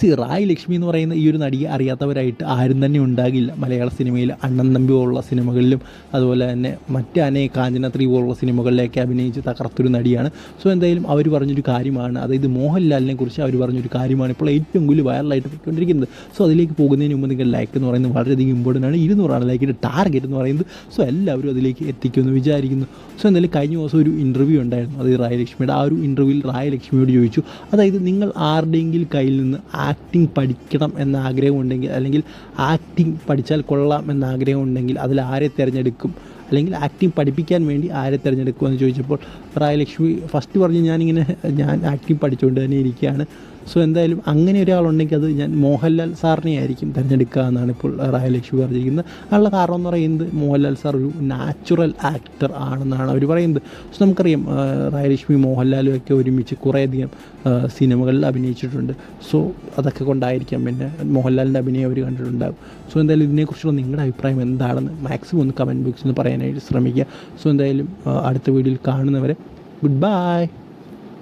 C Rai Lakshmi എന്ന് പറയുന്ന ഈ ഒരു നടിയെ അറിയാത്തവരായിട്ട് ആരും തന്നെ ഉണ്ടാകില്ല. മലയാള സിനിമയിൽ അണ്ണൻ തമ്പി പോലുള്ള സിനിമകളിലും അതുപോലെ തന്നെ മറ്റ് അനേ കാഞ്ചനത്രി പോലുള്ള സിനിമകളിലേക്ക് അഭിനയിച്ച് തകർത്തൊരു നടിയാണ്. സോ എന്തായാലും അവർ പറഞ്ഞൊരു കാര്യമാണ്. അതായത് മോഹൻലാലിനെ കുറിച്ച് അവർ പറഞ്ഞൊരു കാര്യമാണ് ഇപ്പോൾ ഏറ്റവും കൂടുതൽ വൈറലായിട്ട് പോയിക്കൊണ്ടിരിക്കുന്നത്. സോ അതിലേക്ക് പോകുന്നതിന് മുമ്പ് നിങ്ങൾ ലൈക്ക് എന്ന് പറയുന്നത് വളരെയധികം ഇമ്പോർട്ടന്റ് ആണ്. ഇരുന്നൂറാണ് ലൈക്കിന്റെ ടാർഗറ്റ് എന്ന് പറയുന്നത്. സോ എല്ലാവരും അതിലേക്ക് എത്തിക്കുമെന്ന് വിചാരിക്കുന്നു. സോ എന്തായാലും കഴിഞ്ഞ ദിവസം ഒരു ഇന്റർവ്യൂ ഉണ്ടായിരുന്നു. അത് റായലക്ഷ്മിയുടെ ആ ഒരു ഇന്റർവ്യൂവിൽ റായലക്ഷ്മിയോട് ചോദിച്ചു. അതായത് നിങ്ങൾ ആരുടെയെങ്കിലും കയ്യിൽ നിന്ന് ആക്ടിങ് പഠിക്കണം എന്ന ആഗ്രഹം ഉണ്ടെങ്കിൽ അല്ലെങ്കിൽ ആക്ടിങ് പഠിച്ചാൽ കൊള്ളാം എന്ന ആഗ്രഹം ഉണ്ടെങ്കിൽ അതിൽ ആരെ തിരഞ്ഞെടുക്കും? അല്ലെങ്കിൽ ആക്ടിങ് പഠിപ്പിക്കാൻ വേണ്ടി ആരെ തിരഞ്ഞെടുക്കുമെന്ന് ചോദിച്ചപ്പോൾ റായലക്ഷ്മി ഫസ്റ്റ് പറഞ്ഞ് ഞാനിങ്ങനെ ഞാൻ ആക്ടിങ് പഠിച്ചുകൊണ്ട് തന്നെ ഇരിക്കുകയാണ്. സോ എന്തായാലും അങ്ങനെ ഒരാളുണ്ടെങ്കിൽ അത് ഞാൻ മോഹൻലാൽ സാറിനെ ആയിരിക്കും തിരഞ്ഞെടുക്കുക എന്നാണ് ഇപ്പോൾ റായലക്ഷ്മി പറഞ്ഞിരിക്കുന്നത്. അതിനുള്ള കാരണം എന്ന് പറയുന്നത് മോഹൻലാൽ സാർ ഒരു നാച്ചുറൽ ആക്ടർ ആണെന്നാണ് അവർ പറയുന്നത്. സോ നമുക്കറിയാം റായലക്ഷ്മി മോഹൻലാലും ഒക്കെ ഒരുമിച്ച് കുറേയധികം സിനിമകളിൽ അഭിനയിച്ചിട്ടുണ്ട്. സോ അതൊക്കെ കൊണ്ടായിരിക്കാം പിന്നെ മോഹൻലാലിന്റെ അഭിനയം അവർ കണ്ടിട്ടുണ്ടാകും സോ എന്തായാലും ഇതിനെക്കുറിച്ചുള്ള നിങ്ങളുടെ അഭിപ്രായം എന്താണെന്ന് മാക്സിമം ഒന്ന് കമന്റ് ബോക്സിൽ നിന്ന് പറയാനായിട്ട് ശ്രമിക്കുക. സോ എന്തായാലും അടുത്ത വീഡിയോയിൽ കാണുന്നവരെ ഗുഡ് ബൈ